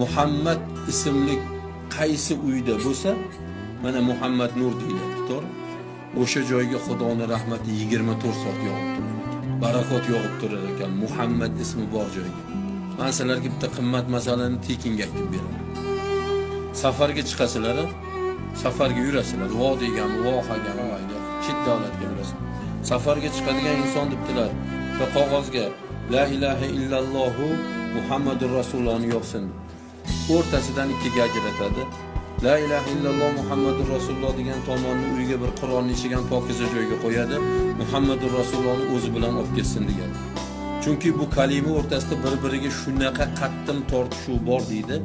muhammad ismli qaysi uyda bo'lsa mana muhammad nur deyiladi to'g'ri? O'sha joyga xudoni rahmati yigirma to'rt soat yog'ib barakot yog'ib turar ekan muhammad ismi bor joyga. Man sizlarga bitta qimmat masalani tekinga aytib beraman. Safarga chiqasizlar safarga yurasizlar vodiygami vohagami mayli chet davlatga yurasizlar safarga chiqadigan inson debdilar va qog'ozga la ilaha illallohu muhammadur rasulullohni yozsin o'rtasidan ikkiga ajratadi la ilaha illalloh muhammadur rasululloh degan tomonni uyga bir qurolni ichigan pokiza joyga qo'yadi. Muhammadur rasulullohni o'zi bilan olib ketsin degan. Chunki bu kalima o'rtasida bir biriga shunaqa qattim tortishuv bor deydi.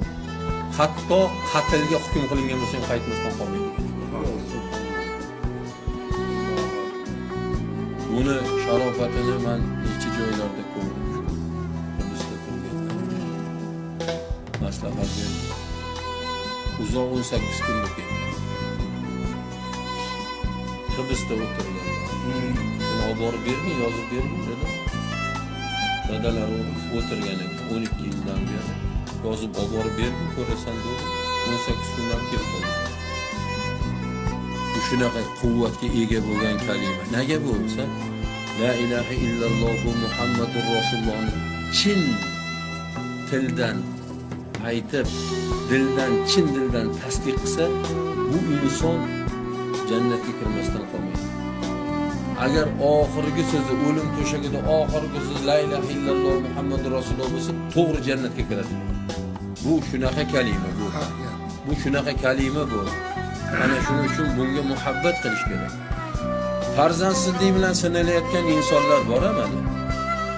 Hatto qatlga hukm qilingan bo'lsa ham qaytmasdan qolmaydi. Buni sharofatini man necha joylarda ko'rdim uzoq o'n sakkiz kunlik edi hibsda o'tirgan shuni olib borib bermang yozib bermang dedim. Dadalar o'tirgan ekan o'n ikki yildan beri. Yozib olib borib bermang ko'rasan dedi o'n sakkiz kundan kelib qoldi shunaqa quvvatga ega bo'lgan kalima nega bo'lsa la ilaha illalloh muhammadur rasulullohni chin tildan aytib dildan chin dildan tasdiq qilsa bu inson jannatga kirmasdan qolmaydi. Agar oxirgi so'zi o'lim to'shagida oxirgi so'z la ilaha illalloh muhammadur rasululloh bo'lsa to'g'ri jannatga kiradi. Bu shunaqa kalima bu. Bu shunaqa kalima bu. Ana shuning uchun bunga muhabbat qilish kerak. Farzandsizlik bilan sinalayotgan insonlar bor mana.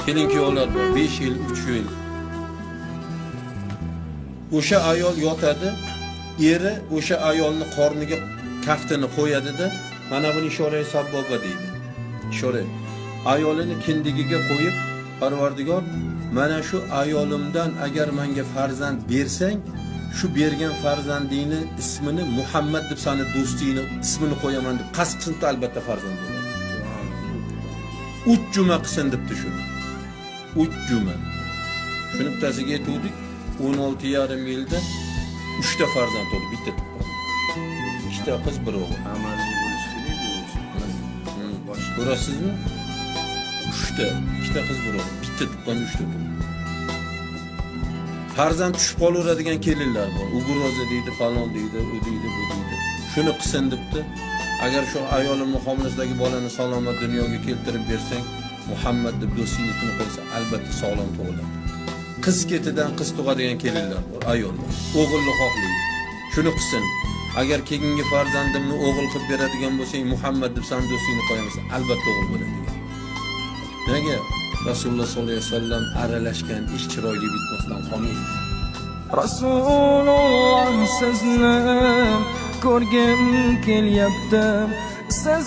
Kelin kuyovlar bor besh yil uch yil o'sha ayol yotadi eri o'sha ayolni qorniga kaftini qo'yadida mana buni ishora sabboba deydi. İshora ayolini kindigiga qo'yib parvardigor mana shu ayolimdan agar menga farzand bersang shu bergan farzandingni ismini muhammad deb sani do'stingni ismini qo'yaman deb qasd qilsa albatta farzand bo'ladi. Uch juma qilsin debdi shuni uch juma. Shuni bittasiga aytuvdik o'n olti yarim yilda uchta farzand bo'ldi bitta tuqqan ikkita qiz bir o'g'il Amalli bo'lish kerak bu Hmm. boshqa ko'rasizmi uchta ikkita qiz bir o'g'il bitta tuqqan uchta tuqqan farzand tushib qolaveradigan kelinlar bor ugroza deydi falon deydi u deydi bu deydi shuni qilsin debdi agar shu ayolimni homilasidagi bolani salomat dunyoga keltirib bersang muhammad deb do'stingni ismini qo'ysa albatta sog'lom tug'iladi qiz ketidan qiz tug'adigan kelinlar bor ayollar o'g'ilni xohlaydi shuni qilsin agar keyingi farzandimni o'g'il qilib beradigan bo'lsang muhammad deb san do'stingni qo'yamiz. Albatta o'g'il bo'ladi. Nega? Rasululloh sollallohu alayhi vasallam aralashgan ish chiroyli bitmasdan qolmaydi Rasululloh sizni ko'rgim kelyapti. Siz